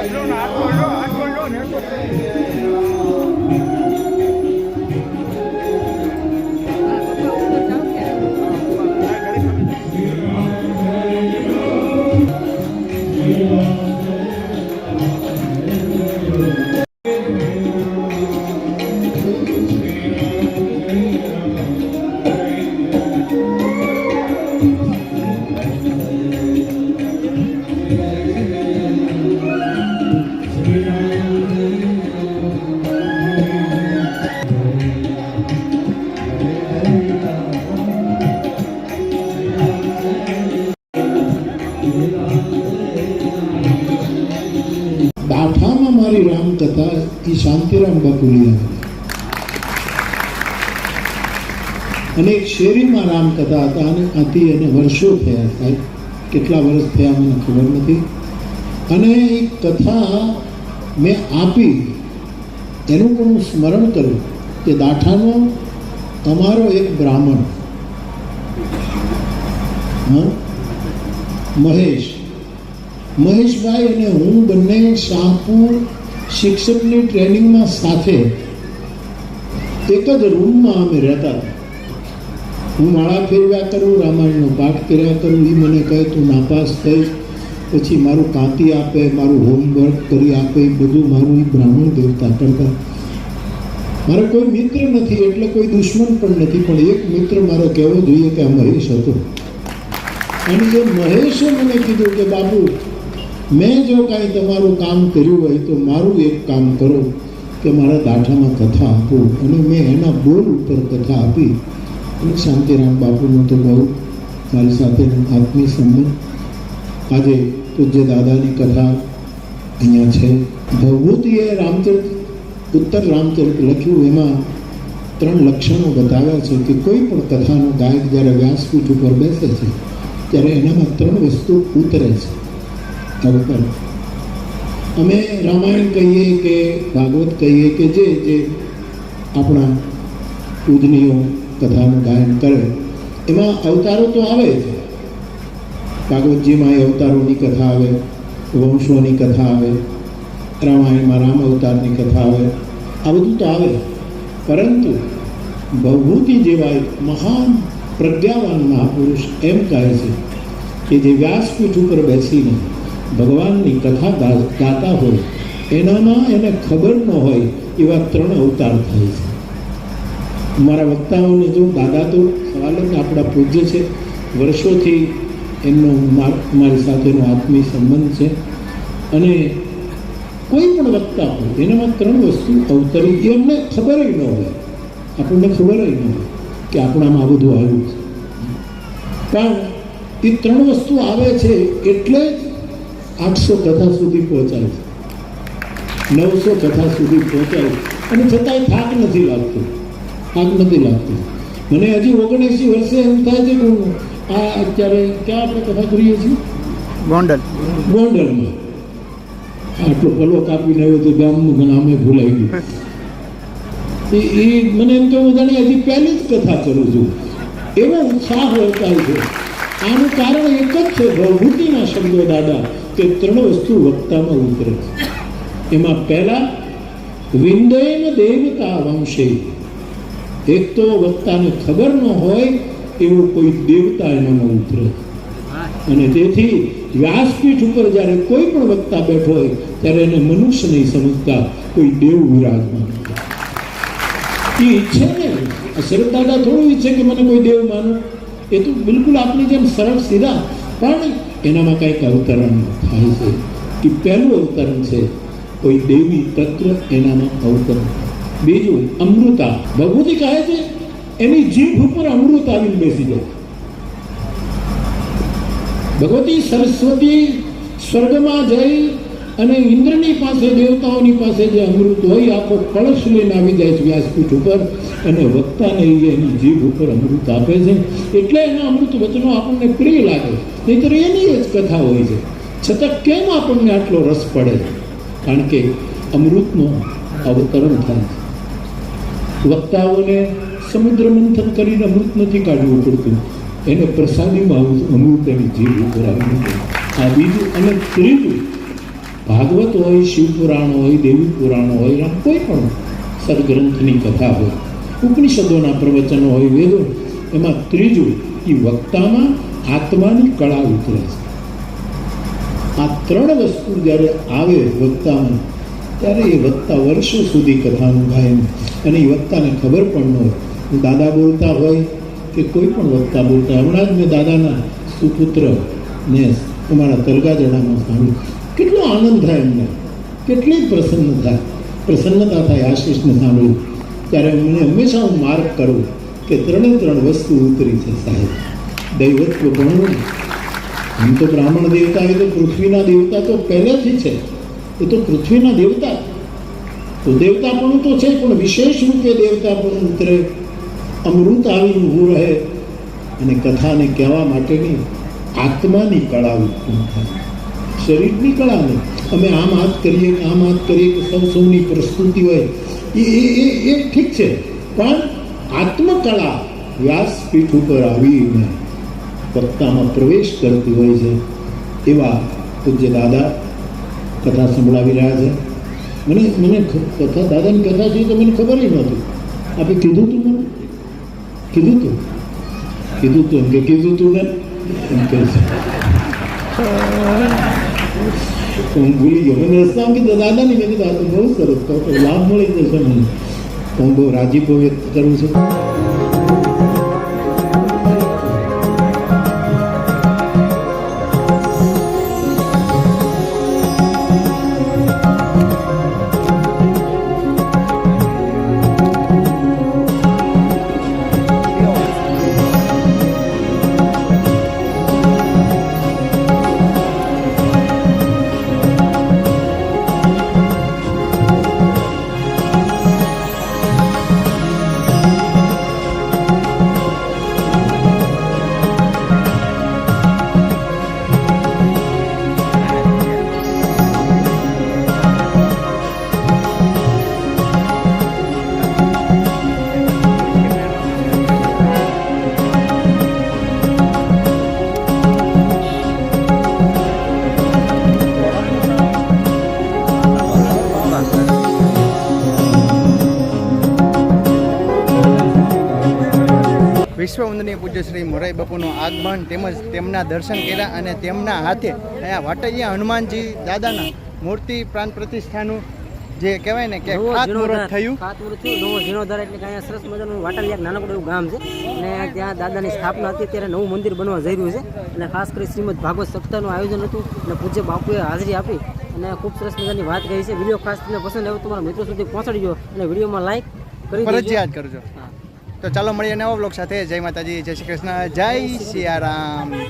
Yeah. એ શાંતિરામ બાપુ લઈ અને એક શેરીમાં રામકથા હતા અને આથી એને વર્ષો થયા સાહેબ કેટલા વર્ષ થયા મને ખબર નથી. અને એ કથા મેં આપી. એનું પણ હું સ્મરણ કરું. કે દાઠાનો અમારો એક બ્રાહ્મણ. મહેશ. મહેશભાઈ અને હું બંને શાહપુર શિક્ષકની ટ્રેનિંગમાં સાથે એક જ રૂમમાં અમે રહેતા હતા. હું માળા ફેરવ્યા કરું, રામાયણનો પાઠ કર્યા કરું એ મને કહે, તું નાપાસ થઈ, પછી મારું કાંતિ આપે, મારું હોમવર્ક કરી આપે બધું મારું એ બ્રાહ્મણ દેવતા કરતા. મારો કોઈ મિત્ર નથી, એટલે કોઈ દુશ્મન પણ નથી, પણ એક મિત્ર મારો કહેવો જોઈએ કે આ મહેશ હતો. અને એ મહેશે મને કીધું કે, બાપુ મેં જો કાંઈ તમારું કામ કર્યું હોય તો મારું એક કામ કરો કે મારા દાઠામાં કથા આપો. અને મેં એના બોલ ઉપર કથા આપી. અને શાંતિરામ બાપુનો તો બહુ મારી સાથેનો આત્મીય સંબંધ. આજે પૂજ્ય દાદાની કથા અહીંયા છે. ભવભૂતિએ રામચરિત, ઉત્તર રામચરિત લખ્યું. એમાં ત્રણ લક્ષણો બતાવ્યા છે કે કોઈ પણ કથાનો ગાયક જ્યારે વ્યાસપીઠ ઉપર બેસે છે, ત્યારે એનામાં ત્રણ વસ્તુ ઉતરે છે. ઉપર અમે રામાયણ કહીએ કે, ભાગવત કહીએ કે જે જે આપણા પૂજનીઓ કથાનું ગાયન કરે, એમાં અવતારો તો આવે જ. ભાગવતજીમાં એ અવતારોની કથા આવે, વંશોની કથા આવે, રામાયણમાં રામ અવતારની કથા આવે, આ બધું તો આવે. પરંતુ ભવભૂતિ જેવા મહાન પ્રજ્ઞાવાન મહાપુરુષ એમ કહે છે કે જે વ્યાસપીઠ ઉપર બેસીને ભગવાનની કથા ગાતા હોય, એનામાં એને ખબર ન હોય, એવા ત્રણ અવતાર થાય છે. મારા વક્તાઓને જો દાદા તો સવાલ જ આપણા પૂજ્ય છે. વર્ષોથી એમનો મારી સાથેનો આત્મીય સંબંધ છે. અને કોઈ પણ વક્તા હોય, એનામાં ત્રણ વસ્તુ અવતરી એ અમને ખબર ન હોય. આપણને ખબર ન હોય કે આપણામાં આ બધું આવ્યું છે. પણ એ ત્રણ વસ્તુ આવે છે એટલે જ આઠસો કથા સુધી પહોંચાય છે. નવસો કથા સુધી પહોંચાય અને છતાંય થાક નથી લાગતો. થાક નથી લાગતો. મને હજી ઓગણએંસી વર્ષે એમ થાય છે કે આ અત્યારે ક્યાં આપણે કથા કરીએ છીએ? ગોંડલ. ગોંડલમાં. આટલો પલો કાપીને આવ્યો તો ગામનું નામે ભૂલાઈ ગયું. એ એ મને એમ તો જાણે હજી પહેલી જ કથા કરું છું. એવો ઉત્સાહ વર્તાય છે. આનું કારણ એક જ છે ભવભૂતિના શબ્દો દાદા. કે ત્રણ વસ્તુ વક્તામાં ઉતરે છે? એમાં પહેલા વિંદયન દેવતા વંશે. એક તો વક્તાને ખબર ન હોય એવું કોઈ દેવતા એનામાં ઉતરે. અને તેથી વ્યાસપીઠ ઉપર જ્યારે કોઈ પણ વક્તા બેઠો હોય, ત્યારે એને મનુષ્ય નહીં સમજતા કોઈ દેવ વિરાજમાન એ ઈચ્છે ને શરદ દાદા થોડું ઈચ્છે કે મને કોઈ દેવ માનો. એ તો બિલકુલ આપણી જેમ સરળ સીધા પણ એનામાં કંઈક અવતરણ થાય છે. કે પહેલું અવતરણ છે. કોઈ દેવી તત્વ એનામાં અવતરણ. બીજું, અમૃતા. ભગવતી કહે છે, એની જીભ ઉપર અમૃત આવીને બેસી જાય. ભગવતી સરસ્વતી સ્વર્ગમાં જઈ અને ઇન્દ્રની પાસે, દેવતાઓની પાસે જે અમૃત હોય આખો કળશ લઈને આવી જાય છે વ્યાસપીઠ ઉપર. અને વક્તાને એ એની જીભ ઉપર અમૃત આપે છે. એટલે એના અમૃત વચનો આપણને પ્રિય લાગે. નહીંતર એની જ કથા હોય છે. છતાં કેમ આપણને આટલો રસ પડે કારણ કે અમૃતનો અવતરણ થાય છે. વક્તાઓને સમુદ્ર મંથન કરીને અમૃત નથી કાઢવું પડતું. એને પ્રસાદીમાં અમૃત એની જીભ ઉપર આવી આ બીજું અને ત્રીજું, ભાગવત હોય, શિવપુરાણ હોય દેવી પુરાણ હોય કોઈ પણ સદગ્રંથની કથા હોય. ઉપનિષદોના પ્રવચનો હોય, વેદો, એમાં ત્રીજું એ વક્તામાં આત્માની કળા ઉતરે છે. આ ત્રણ વસ્તુ જ્યારે આવે વક્તામાં, ત્યારે એ વક્તા વર્ષો સુધી કથાનું ગાયન અને એ વક્તાને ખબર પણ ન હોય. દાદા બોલતા હોય કે કોઈ પણ વક્તા બોલતા. હમણાં જ મેં દાદાના સુપુત્ર ને અમારા તલગાજડામાં સાંભળ્યું. કેટલો આનંદ થાય એમને. કેટલી પ્રસન્ન થાય પ્રસન્નતા થાય, આશીષને સાંભળ્યું. ત્યારે મને હંમેશા હું માર્ક કરું કે ત્રણે ત્રણ વસ્તુ ઉતરી છે સાહેબ. દૈવત્વ ભણવું આમ તો બ્રાહ્મણ દેવતા એ તો પૃથ્વીના દેવતા તો પહેલેથી છે. એ તો પૃથ્વીના દેવતા. તો દેવતા પણ તો છે, પણ વિશેષ રૂપે પણ ઉતરે. અમૃત આવી ઊભું રહે. અને કથાને કહેવા માટેની આત્માની કળા ઉત્પન્ન થાય. શરીરની કળા નહીં. અમે આમ હાથ કરીએ, આમ હાથ કરીએ કે સૌ સૌની પ્રસ્તુતિ હોય. એ એ એ ઠીક છે. પણ આત્મકળા વ્યાસપીઠ ઉપર આવીને વક્તામાં પ્રવેશ કરતી હોય છે. એવા પૂજ્ય દાદા કથા સંભળાવી રહ્યા છે. મને મને કથા, દાદાની કથા છે તો મને ખબર જ નહોતી. આપણે કીધું તું મને? કીધું તું? કીધું તું એમ કે, કીધું તું ને? એમ કે છે. તો હું ભૂલી ગયો મને રસ્તામાં કીધું દાદાની મેં કીધું આ તો બહુ સરસ તો તો લાભ મળી જશે મને વિશ્વ વંદનીય પૂજ્ય શ્રી મોરારી બાપુનું આગમન તેમજ તેમના દર્શન કર્યા અને તેમના હાથે અહીંયા વાટૈયા હનુમાનજી દાદાના મૂર્તિ પ્રાણ પ્રતિષ્ઠાનું જે કહેવાય ને કે ખાતમુહૂર્ત થયું. ખાતમુહૂર્ત થયું નવો જીર્ણોદ્ધાર એટલે કે અહીંયા સરસ મજાનું વાટલી એક નાનકડું એવું ગામ છે. અને ત્યાં દાદાની સ્થાપના હતી ત્યારે નવું મંદિર બનવા જઈ રહ્યું છે. અને ખાસ કરી શ્રીમદ ભાગવત સપ્તાહનું આયોજન હતું અને પૂજ્ય બાપુએ હાજરી આપી અને ખૂબ સરસ મજાની વાત કહી છે. વીડિયો ખાસ તમને પસંદ આવ્યો તમારા મિત્રો સુધી પહોંચાડજો અને વિડીયોમાં લાઈક કરી ફરજિયાત કરજો. તો ચાલો મળીએ નવા બ્લોગ સાથે. જય માતાજી જય શ્રી કૃષ્ણ જય સિયારામ જય